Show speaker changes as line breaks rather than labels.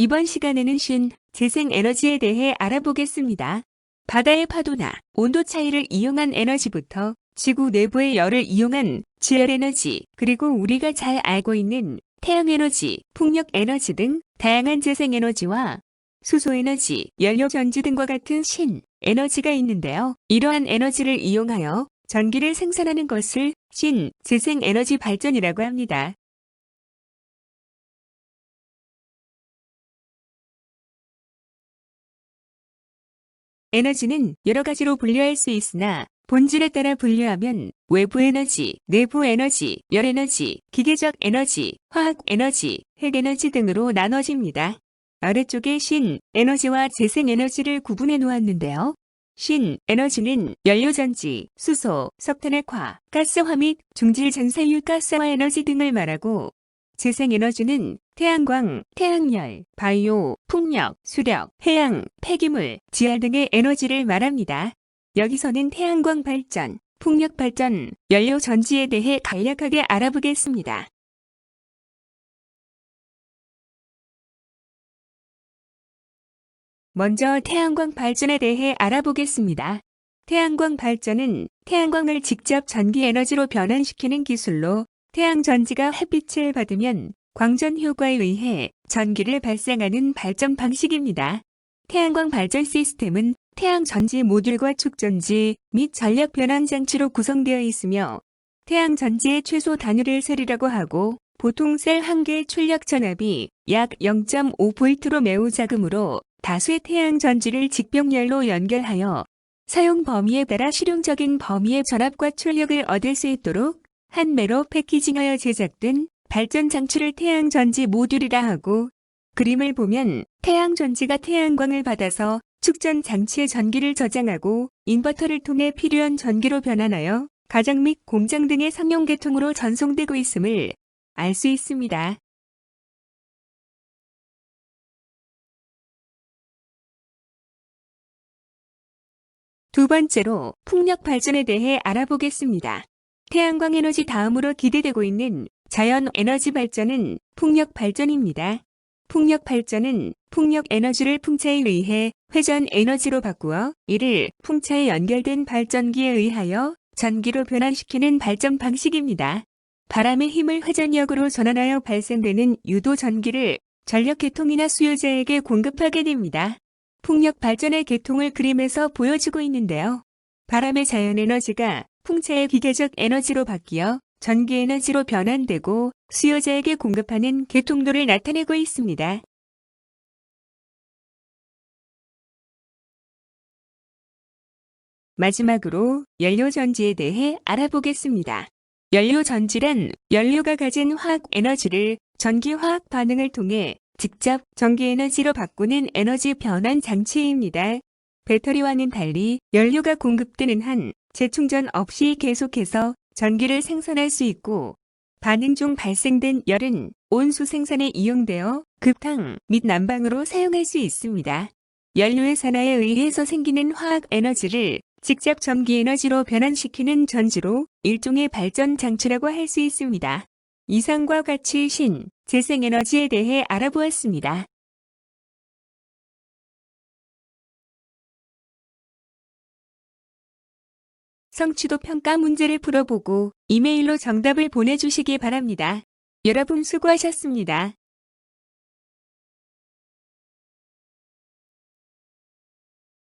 이번 시간에는 신, 재생에너지에 대해 알아보겠습니다. 바다의 파도나 온도 차이를 이용한 에너지부터 지구 내부의 열을 이용한 지열에너지, 그리고 우리가 잘 알고 있는 태양에너지, 풍력에너지 등 다양한 재생에너지와 수소에너지, 연료전지 등과 같은 신, 에너지가 있는데요. 이러한 에너지를 이용하여 전기를 생산하는 것을 신, 재생에너지 발전이라고 합니다. 에너지는 여러 가지로 분류할 수 있으나 본질에 따라 분류하면 외부 에너지, 내부 에너지, 열 에너지, 기계적 에너지, 화학 에너지, 핵 에너지 등으로 나눠집니다. 아래쪽에 신 에너지와 재생 에너지를 구분해 놓았는데요. 신 에너지는 연료전지, 수소, 석탄핵화, 가스화 및 중질 전사율 가스화 에너지 등을 말하고 재생 에너지는 태양광, 태양열, 바이오, 풍력, 수력, 해양, 폐기물, 지하 등의 에너지를 말합니다. 여기서는 태양광 발전, 풍력 발전, 연료 전지에 대해 간략하게 알아보겠습니다. 먼저 태양광 발전에 대해 알아보겠습니다. 태양광 발전은 태양광을 직접 전기 에너지로 변환시키는 기술로 태양 전지가 햇빛을 받으면 광전 효과에 의해 전기를 발생하는 발전 방식입니다. 태양광 발전 시스템은 태양 전지 모듈과 축전지 및 전력 변환 장치로 구성되어 있으며 태양 전지의 최소 단위를 셀이라고 하고 보통 셀 한 개의 출력 전압이 약 0.5V로 매우 작으므로 다수의 태양 전지를 직병렬로 연결하여 사용 범위에 따라 실용적인 범위의 전압과 출력을 얻을 수 있도록 한 매로 패키징하여 제작된 발전 장치를 태양 전지 모듈이라 하고 그림을 보면 태양 전지가 태양광을 받아서 축전 장치의 전기를 저장하고 인버터를 통해 필요한 전기로 변환하여 가정 및 공장 등의 상용 계통으로 전송되고 있음을 알 수 있습니다. 두 번째로 풍력 발전에 대해 알아보겠습니다. 태양광 에너지 다음으로 기대되고 있는 자연 에너지 발전은 풍력 발전입니다. 풍력 발전은 풍력 에너지를 풍차에 의해 회전 에너지로 바꾸어 이를 풍차에 연결된 발전기에 의하여 전기로 변환시키는 발전 방식입니다. 바람의 힘을 회전력으로 전환하여 발생되는 유도 전기를 전력 계통이나 수요자에게 공급하게 됩니다. 풍력 발전의 계통을 그림에서 보여주고 있는데요. 바람의 자연 에너지가 풍차의 기계적 에너지로 바뀌어 전기 에너지로 변환되고 수요자에게 공급하는 계통도를 나타내고 있습니다. 마지막으로 연료전지에 대해 알아보겠습니다. 연료전지란 연료가 가진 화학 에너지를 전기화학 반응을 통해 직접 전기에너지로 바꾸는 에너지 변환 장치입니다. 배터리와는 달리 연료가 공급되는 한 재충전 없이 계속해서 전기를 생산할 수 있고 반응 중 발생된 열은 온수 생산에 이용되어 급탕 및 난방으로 사용할 수 있습니다. 연료의 산화에 의해서 생기는 화학 에너지를 직접 전기 에너지로 변환시키는 전지로 일종의 발전 장치라고 할 수 있습니다. 이상과 같이 신, 재생에너지에 대해 알아보았습니다. 성취도 평가 문제를 풀어보고 이메일로 정답을 보내주시기 바랍니다. 여러분 수고하셨습니다.